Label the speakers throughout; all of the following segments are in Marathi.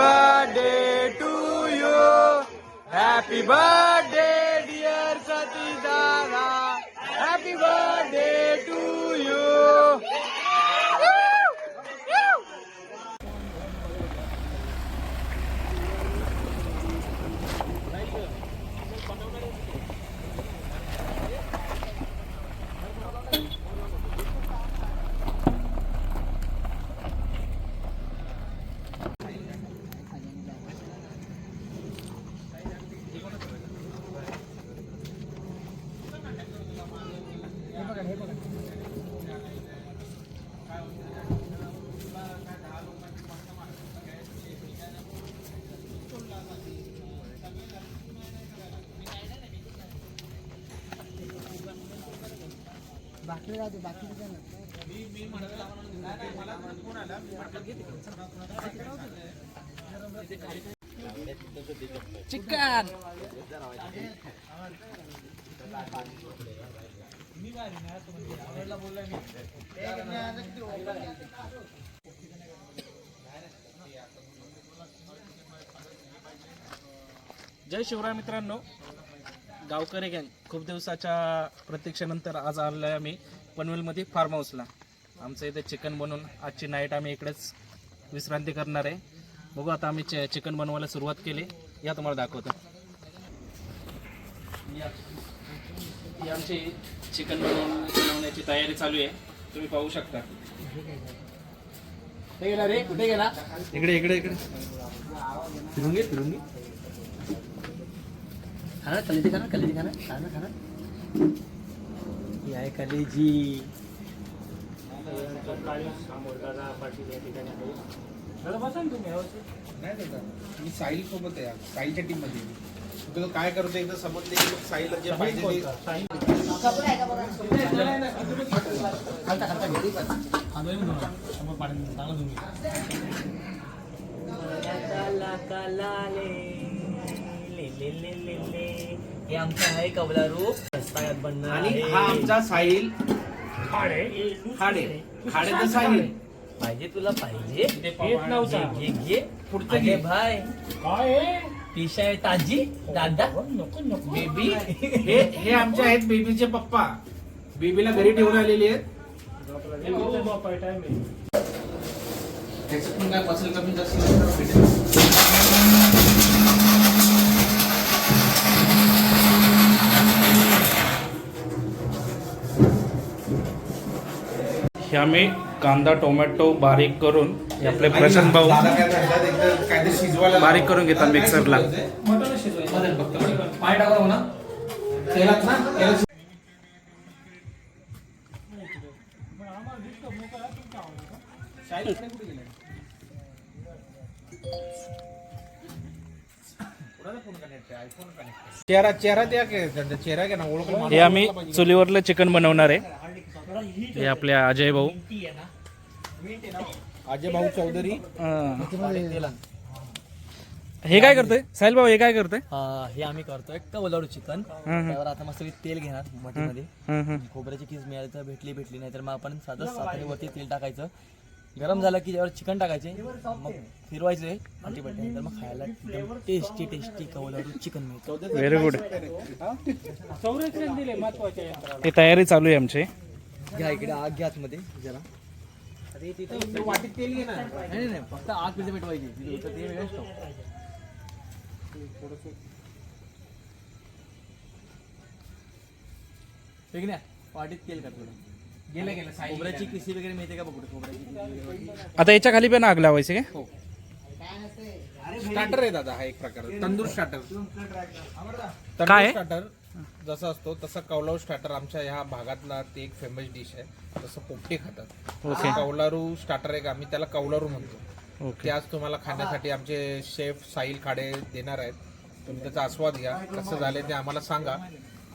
Speaker 1: birthday to you. Happy birthday, dear Sati Dada. Happy birthday to you.
Speaker 2: Chicken.
Speaker 3: जय शिवराय मित्रांनो. गावकरी गँग खूप दिवसाच्या प्रतीक्षेनंतर आज आलो आहे आम्ही पनवेलमध्ये फार्म हाऊसला आमचं इथे चिकन बनवून आजची नाईट आम्ही इकडेच विश्रांती करणार आहे. बघू आता आम्ही चे चिकन बनवायला सुरुवात केली. या तुम्हाला दाखवतो. ही आमची चिकन बनवून बनवण्याची तयारी चालू आहे. तुम्ही पाहू शकता.
Speaker 2: कुठे गेला रे कुठे गेला?
Speaker 3: इकडे इकडे इकडे.
Speaker 2: फिरून घे फिरून घे. खाना कलेजी खाना कलेजी खाना खाना खाना। ही आहे कलेजी
Speaker 4: मी साहिल सोबत आहे साहिलच्या टीममध्ये आहे. फक्त तो काय करतो एकदा मग साहिलला जे पाहिजे ते
Speaker 2: खालता खालता धुवा. शंभर
Speaker 5: हे आमचं आहे कवलारू रस्त्यात बनणार
Speaker 4: आणि. हा आमचा साहिल. खाडे. खाडे. तर साहिल.
Speaker 5: पाहिजे तुला पाहिजे.
Speaker 3: येत नव्हता.
Speaker 5: घे घे,
Speaker 4: पुढचं घे.
Speaker 5: भाई. पिशा आहे ताजी. दादा.
Speaker 4: बेबी. हे हे आमचे आहेत बेबीचे पप्पा. बेबीला घरी ठेवून आलेले आहेत. त्याच्यातून काय? कमी जास्त झालं तर भेटेल.
Speaker 3: हे आम्ही कांदा टोमॅटो बारीक करून हे आपले प्रशांत भाऊ
Speaker 4: दादा काय म्हणतात एकदा काहीतरी शिजवायला
Speaker 3: बारीक करून घेतात मिक्सरला
Speaker 4: मटण शिजवायचं मटण फक्त मटण. पाणी टाकावं ना. तेलात ना तेलात चेहरा चेहरा द्या की त्यांचा चेहरा घ्या ना ओळख
Speaker 3: हे आम्ही चुलीवरलं चिकन बनवणार आहे. हे आपले अजय भाऊ.
Speaker 4: अजय भाऊ चौधरी.
Speaker 3: हे काय करतोय? साहिल भाऊ हे काय करतोय?
Speaker 5: हा, हे आम्ही करतोय. कवलारू चिकन. त्यावर आता मस्त तेल घेणार मटीमध्ये
Speaker 3: हम्म, हम्म.
Speaker 5: खोबऱ्याची कीस मिळाली तर भेटली भेटली नाही तर मग आपण साधं साखरेवरती तेल टाकायचं. गरम झालं की त्यावर चिकन टाकायचे. मग फिरवायचे आटी बटी नंतर मग खायला टेस्टी टेस्टी कवलारू चिकन मिळतं.
Speaker 3: व्हेरी गुड हे तयारी चालू आहे आमची.
Speaker 5: घ्या इकडे आग घ्या आतमध्ये जरा.
Speaker 4: वाटीत तेल घे ना
Speaker 5: नाही नाही फक्त आग तिथे पेटवायची तिथे होतं ते वेगळं स्टोव ठीक नाही वाटीत तेल का थोडं?
Speaker 4: गेलं गेलं
Speaker 5: खोबऱ्याची किसी वगैरे मिळते का बघू? खोबऱ्याची किसी वगैरे
Speaker 3: आता याच्या खाली पण आग लावायची काय
Speaker 4: स्टार्टर आहे दादा हा एक प्रकार. तंदूर स्टार्टर तंदूर
Speaker 3: काय?
Speaker 4: स्टार्टर जसा असतो तसा कौलारू स्टार्टर आमच्या ह्या भागातला ते एक फेमस डिश आहे. जसं पोपटे खातात. तसं कौलारू स्टार्टर एक आम्ही त्याला कौलारू म्हणतो. ते आज तुम्हाला खाण्यासाठी आमचे शेफ साहिल खाडे देणार आहेत. तुम्ही त्याचा आस्वाद घ्या. कसं झाले ते आम्हाला सांगा.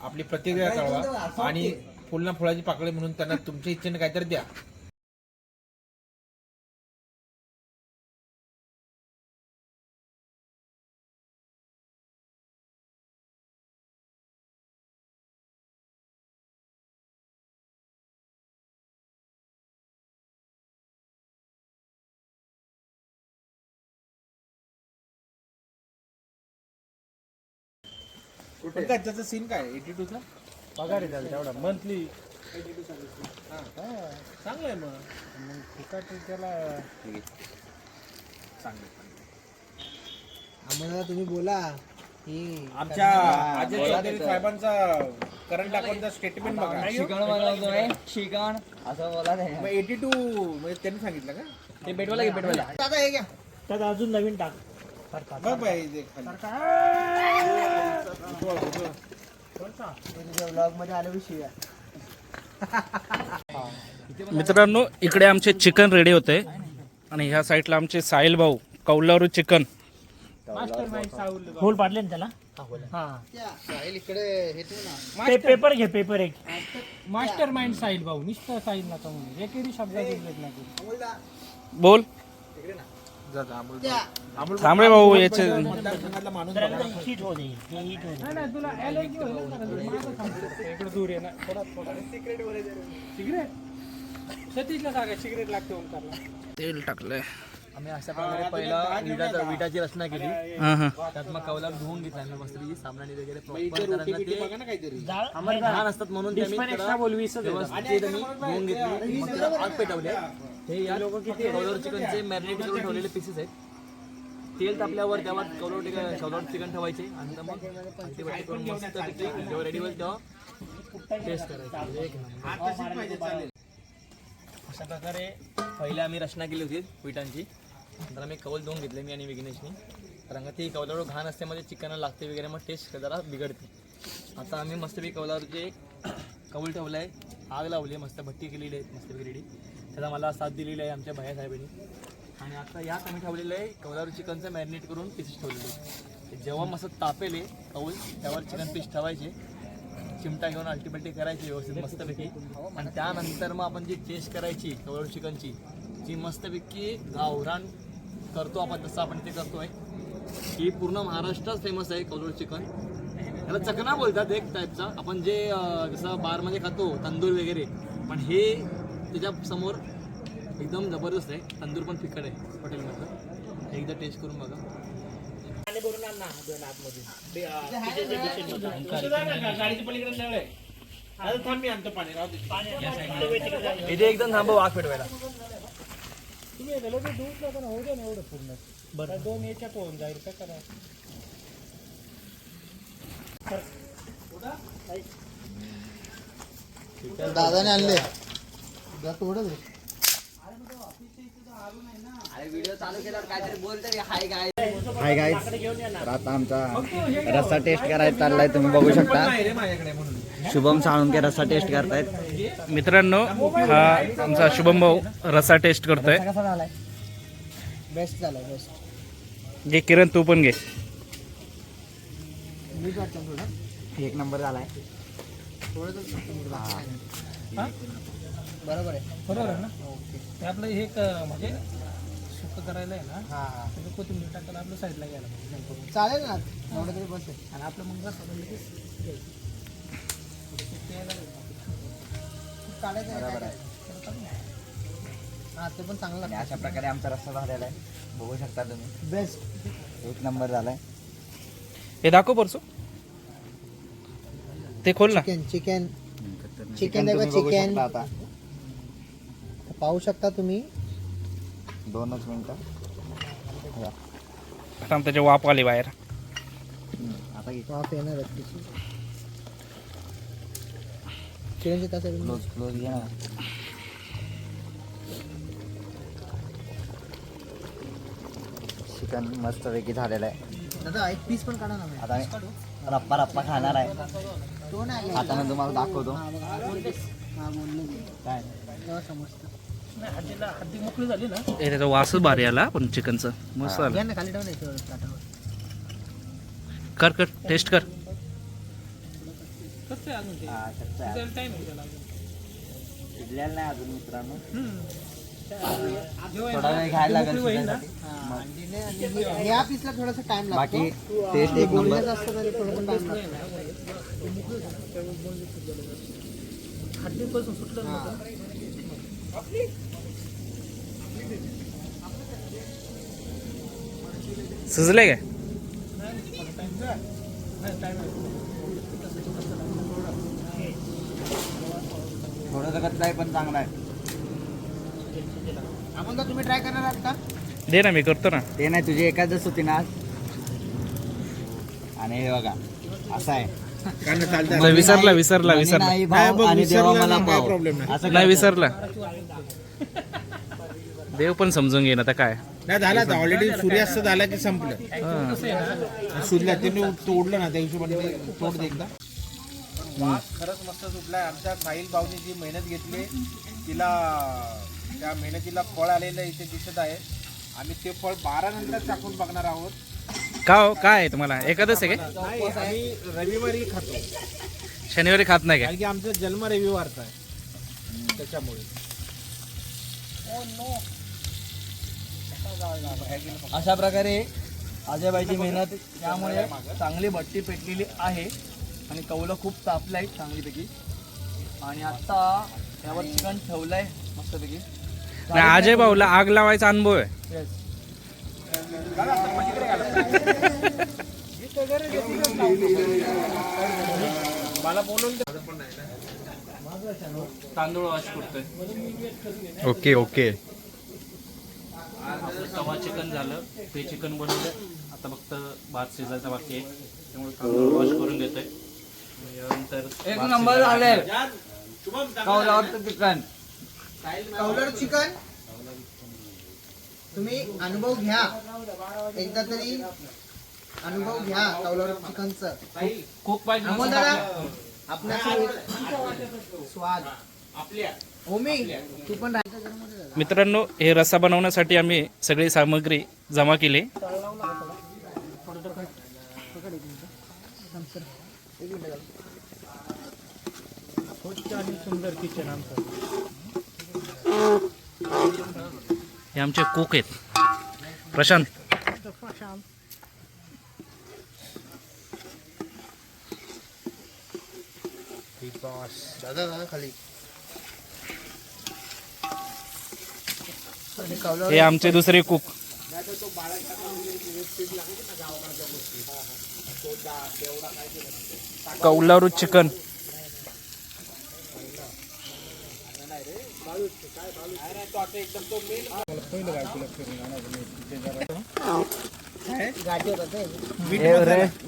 Speaker 4: आपली प्रतिक्रिया कळवा. आणि फुलना फुलाची पाकळी म्हणून त्यांना तुमच्या इच्छेने काहीतरी द्या. पण काय त्याचा सीन काय एटी टूचा
Speaker 2: पगार आहे त्याला तेवढा मंथली
Speaker 4: चांगलं आहे मग.
Speaker 2: मग फुकट त्याला
Speaker 1: आम्हाला तुम्ही बोला. की
Speaker 4: आमच्या अजय चौधरी साहेबांचा करंट अकाउंटचा स्टेटमेंट बघा.
Speaker 5: चिकन बनवतोय चिकन असं बोला नाही.
Speaker 4: मग एटी टू म्हणजे त्यांनी सांगितलं का?
Speaker 5: ते पेटवायला घे पेटवायला
Speaker 4: दादा हे घ्या.
Speaker 2: त्यात अजून नवीन टाक.
Speaker 4: बघ बाई इथे खाली.
Speaker 3: मित्रांनो इकडे आमचे चिकन रेडी होते. आणि ह्या साईडला आमचे साहिल भाऊ कौलारू चिकन.
Speaker 2: होल पाडले ना त्याला? हा
Speaker 1: साहिल इकडे हे ना.
Speaker 2: पेपर घे पेपर एक. मास्टर माइंड साहिल भाऊ निष्ठा साहिल नका म्हणून एकेरी नाही
Speaker 3: बोल. थांबरे भाऊ याचे
Speaker 4: मतदारसंघातला माणूस बघा
Speaker 2: हिट हो जाईल हे हिट हो जाईल नाही तुला allergy होईल ना जरा. माझं थांबतो. इकडे दूर आहे ना थोडा थोडा सिगरेट सतीशला सांगा सिगरेट लागते ओंकारला
Speaker 3: तेल टाकलंय
Speaker 5: आम्ही अशा प्रकारे पहिला विटाचा विटाची रचना केली. त्यात मग कौला धुवून घेतला आम्ही मस्त सामनाने वगैरे प्रॉपर कारण का ते
Speaker 4: बघा ना काहीतरी.
Speaker 2: जाळ
Speaker 5: लहान असतात म्हणून ते आम्ही व्यवस्थित धुवून घेतली. मग त्याला आग पेटवले. हे या लोक किती कौलर चिकनचे मॅरिनेट करून ठेवलेले पीसेस आहेत. तेल तापल्यावर त्यावर कौलर कौलर चिकन ठेवायचे. आणि मग मस्त जेव्हा रेडी होईल तेव्हा टेस्ट करायची. एक नंबर. अशा प्रकारे पहिले आम्ही रचना केली होती पिठांची नंतर आम्ही कौल दोन घेतले मी आणि विघ्नेशनी. कारण का ती कौलावर घाण असते मध्ये चिकनला लागते वगैरे मग टेस्ट जरा बिघडते. आता आम्ही मस्तपैकी कौलावरचे कौल ठेवलं आहे आग लावली आहे मस्त भट्टी केलेली आहे मस्त रेडी त्याचा मला साथ दिलेली आहे आमच्या भैया साहेबांनी. आणि आता यात आम्ही ठेवलेलं आहे कवलावर चिकनचं मॅरिनेट करून पीस ठेवलेलं आहे. जेव्हा मस्त तापेल आहे कौल त्यावर चिकन पीस ठेवायचे. चिमटा घेऊन अल्टीपल्टी करायची व्यवस्थित मस्तपैकी आणि त्यानंतर मग आपण जी टेस्ट करायची कवळ चिकनची जी मस्तपैकी गावरान करतो आपण तसं आपण ते करतोय. ही पूर्ण महाराष्ट्रात फेमस आहे कवळ चिकन. याला चकना बोलतात एक टाईपचा आपण जे जसं बारमध्ये खातो तंदूर वगैरे पण हे त्याच्यासमोर एकदम जबरदस्त आहे. तंदूर पण फिकट आहे हॉटेलमधलं. एकदा टेस्ट करून बघा.
Speaker 4: गाडीच्या पलीकडे नळ आहे आता थांब मी आणतो पाणी. राहू दे.
Speaker 5: इथे एकदम थांबव आग पेटवायला.
Speaker 2: तुम्ही हे लगेच दूध होऊ दे ना एवढं पूर्ण. बरं. दोन याच्यात होऊन जाईल काय करा
Speaker 1: दादाने आणले. थोडं
Speaker 6: हाय गाईज आता आमचा रस्सा टेस्ट करायचा चाललाय तुम्ही बघू शकता.
Speaker 4: रे माझ्याकडे म्हणून.
Speaker 6: शुभम साळुंके रस्सा टेस्ट करतायत.
Speaker 3: मित्रांनो हा आमचा शुभम भाऊ रसा टेस्ट करतोय.
Speaker 1: बेस्ट झालाय बेस्ट
Speaker 3: घे किरण तू पण घे.
Speaker 6: एक नंबर झालाय.
Speaker 1: बरोबर आहे.
Speaker 2: बरोबर आहे ना? ते आपलं हे म्हणजे सुक करायला आहे ना
Speaker 1: हा. हा
Speaker 2: कोथिंबीर टाकायला आपलं साईडला घ्यायला.
Speaker 1: चालेल ना एवढं तरी बस आहे.
Speaker 2: आणि आपलं मग
Speaker 1: काढायचं आहे? हा ते पण चांगलं
Speaker 6: आणि
Speaker 1: लागतं.
Speaker 6: अशा प्रकारे आमचा रस्सा झालेला आहे. बघू शकता तुम्ही.
Speaker 1: बेस्ट
Speaker 6: एक नंबर झालाय.
Speaker 3: हे दाखव परसू. ते खोल ना.
Speaker 1: चिकन चिकन
Speaker 6: चिकन तुम्ही बघू
Speaker 1: चिकन.
Speaker 6: शकता आता.
Speaker 1: पाहू शकता तुम्ही.
Speaker 6: दोनच मिनिटं. या.
Speaker 3: आता त्याचे वाप आले बाहेर.
Speaker 6: हम्म, आता घे.
Speaker 1: वाफ येणार आहे तिची. तास आहे
Speaker 6: क्लोज क्लोज घे ना चिकन मस्तपैकी झालेलं आहे
Speaker 1: दादा एक पीस पण काढा ना
Speaker 6: आता मी रप्पा रप्पा खाणार आहे.
Speaker 1: तो नाही
Speaker 6: हाताने तुम्हाला दाखवतो.
Speaker 1: हा बोलले. मी.
Speaker 6: काय?
Speaker 1: समजतं.
Speaker 2: हद्दी मोकळी झाली ना.
Speaker 3: हे त्याचा वासच भारी आला पण चिकनचं मस्त आलं.
Speaker 1: घ्या ना खाली ठेवून यायचं ताटावर
Speaker 3: कर कर टेस्ट कर.
Speaker 2: कसं आहे अजून ते
Speaker 6: हा, कच्चा आहे.
Speaker 2: टाइम आहे त्याला अजून.
Speaker 6: शिजलेलं नाही अजून मित्रांनो.
Speaker 2: जेव्हा
Speaker 6: थोडा वेळ घ्यायला लागेल
Speaker 2: होईल ना,
Speaker 6: शिजायसाठी.
Speaker 1: अंडीने आणि हे- ह्या पीसला थोडासा टाइम लागतो.
Speaker 6: बाकी टेस्ट एक नंबर
Speaker 1: बोलण्याचं असतं तरी टाइम लागतो.
Speaker 2: सुटलं
Speaker 1: हा.
Speaker 3: सुजले काय?
Speaker 2: नाही, आहे.
Speaker 6: कच्चा आहे पण चांगला आहे.
Speaker 1: आपण तुम्ही ट्राय करणार आहात का?
Speaker 3: दे ना मी करतो ना.
Speaker 6: ते नाही तुझी एकादच होती ना आज. आणि हे बघा असं आहे.
Speaker 3: नाही, विसरला विसरला विसरला.
Speaker 6: नाही भाव आणि देवा मला भाव असं
Speaker 3: नाही विसरला. देव पण समजून घे ना आता काय?
Speaker 4: नाही झाला ऑलरेडी सूर्यास्त झाला की संपलं. सूर्य त्यांनी तोडलं ना त्या हिशोबाने ते तोड दे एकदा. खरंच मस्त सुटलाय. आमच्या साहिल भाऊनी जी मेहनत घेतली तिला त्या मेहनतीला फळ आलेलं इथे दिसत आहे. आम्ही ते फळ बारा नंतर टाकून बघणार आहोत.
Speaker 3: का हो? काय आहे तुम्हाला? एकादश आहे काय?
Speaker 4: नाही आम्ही रविवारी खातो.
Speaker 3: शनिवारी खात नाही काय?
Speaker 4: कारण की आमचा जन्म रविवारचा आहे. त्याच्यामुळे.
Speaker 5: अशा प्रकारे अजयबाईची मेहनत त्यामुळे चांगली भट्टी पेटलेली आहे. आणि कौलं खूप तापलं आहे चांगलीपैकी. आणि आत्ता यावर चिकन ठेवलं आहे मस्तपैकी.
Speaker 3: नाही अजय भाऊला आग लावायचा अनुभव आहे.
Speaker 5: Yes.
Speaker 3: तांदूळ वॉश करतोय.
Speaker 6: Okay okay.
Speaker 3: तवा चिकन झालं ते चिकन बनवलं आता फक्त भात शिजायचा बाकी आहे. त्यामुळे तांदूळ वॉश करून घेतोय
Speaker 5: एक नंबर झाले. कौलावरचं चिकन.
Speaker 1: कौलर चिकन? तुम्ही अनुभव घ्या. एकदा तरी अनुभव घ्या कौलर चिकनचं.
Speaker 3: खूप पाहिजे
Speaker 1: आपल्या. स्वाद. ओमी तू पण राहायचं
Speaker 3: मित्रांनो हे रस्सा बनवण्यासाठी आम्ही सगळी सामग्री जमा केली.
Speaker 2: सुंदर किचन आमचं.
Speaker 3: हे आमचे कुक आहेत. प्रशांत.
Speaker 1: दादा दादा खाली. आणि कौलर
Speaker 3: हे आमचे दुसरे कुक कौलारू चिकन.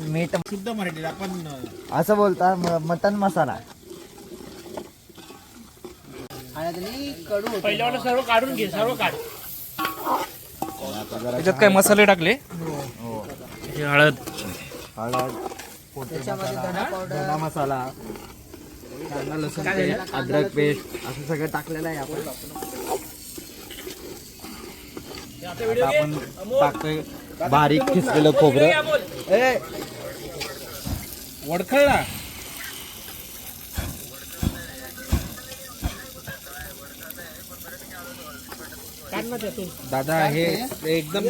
Speaker 6: मीठ
Speaker 4: शुद्ध मराठीत आपण
Speaker 6: असं बोलता मटन मसाला.
Speaker 1: आणि कडू होतं.
Speaker 2: पहिल्यावर सर्व काढून घे सर्व काढ
Speaker 3: त्याच्यात काय मसाले टाकले? हे. हळद.
Speaker 6: हळद मसाला. कांदा लसूण पेस्ट अद्रक पेस्ट असं सगळं टाकलेलं आहे आपण. आता आपण टाकतोय बारीक खिसलेलं खोबरं. ए
Speaker 4: वडखळला दादा हे एकदम.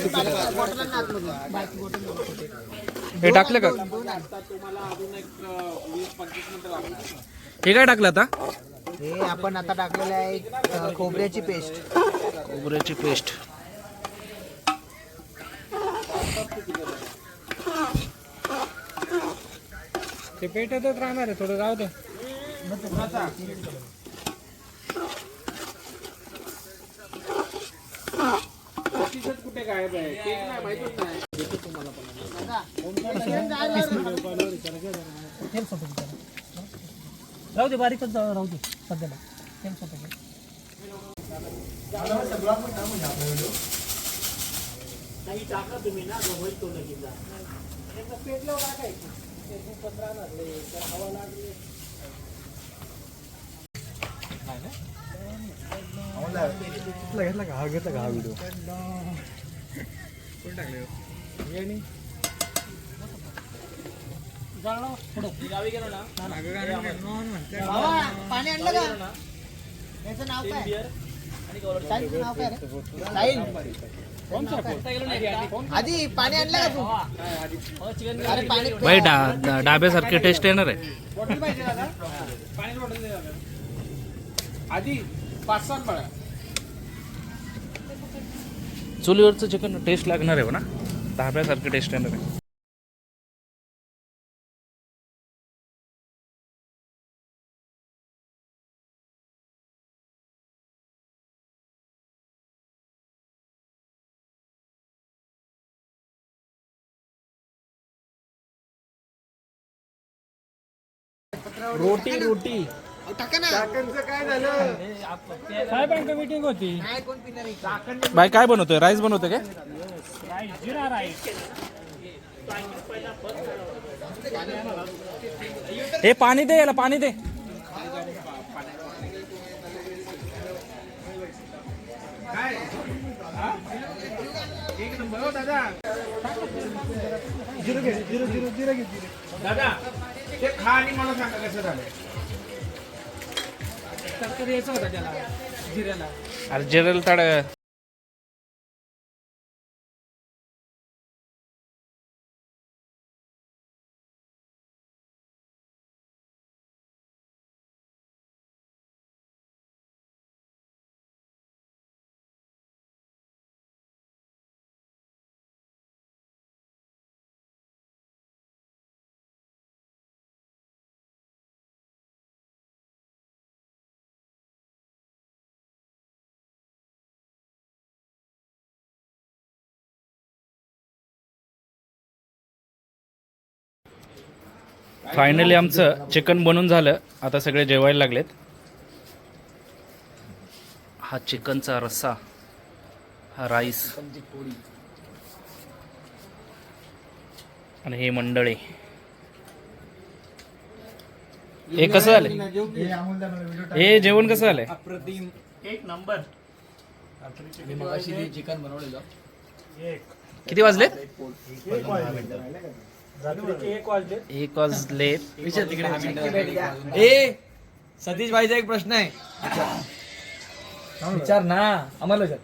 Speaker 3: हे टाकलं का? हे काय टाकलं आता?
Speaker 1: हे आपण आता टाकलेलं आहे अ, खोबऱ्याची पेस्ट.
Speaker 3: खोबऱ्याची पेस्ट.
Speaker 2: ते पेटतच राहणार आहे थोडं राहू दे.
Speaker 4: कुठे गायब आहे ते नाही माहितीच नाही
Speaker 2: राहू दे बारीकच जाऊ राहू दे सध्याला. तेल सोपं
Speaker 6: घेतला का? हा घेतला का? हा व्हिडिओ
Speaker 1: बाबा, पाणी आणलं का याचं नाव काय साहिलचं नाव काय रे? साहिल आधी पाणी आणलं का तू अरे पाणी
Speaker 3: डा डा- डाब्यासारखी टेस्ट येणार आहे
Speaker 4: आधी पाच सात बळा
Speaker 3: चुलीवरचं चिकन टेस्ट लागणार आहे हो ना डाब्यासारखी टेस्ट येणार आहे रोटी रोटी.
Speaker 1: टाका ना.
Speaker 2: साहेबांची मीटिंग होती.
Speaker 1: नाही कोण पिणार आहे?
Speaker 3: बाय काय बनवतोय? राईस बनवतोय काय?
Speaker 2: राईस जिरा राईस
Speaker 3: हे पाणी दे याला पाणी दे.
Speaker 4: दादा ते खा आणि मला सांगा कसं झालं
Speaker 2: तर यायचं होतं त्याला जिऱ्याला.
Speaker 3: अरे जिरल ताड फायनली आमचं चिकन बनून झालं. आता सगळे जेवायला लागलेत. हा चिकनचा रस्सा हा राईस आणि हे मंडळी. हे कसं झालं हे जेवण कसं झालंय?
Speaker 5: मी मगाशी जे चिकन बनवलेलं.
Speaker 3: किती
Speaker 2: रात्रीचे एक वाजले
Speaker 5: विचार तिकडे. ए सतीश भाईचा एक प्रश्न आहे. विचार ना. आम्हाला विचार.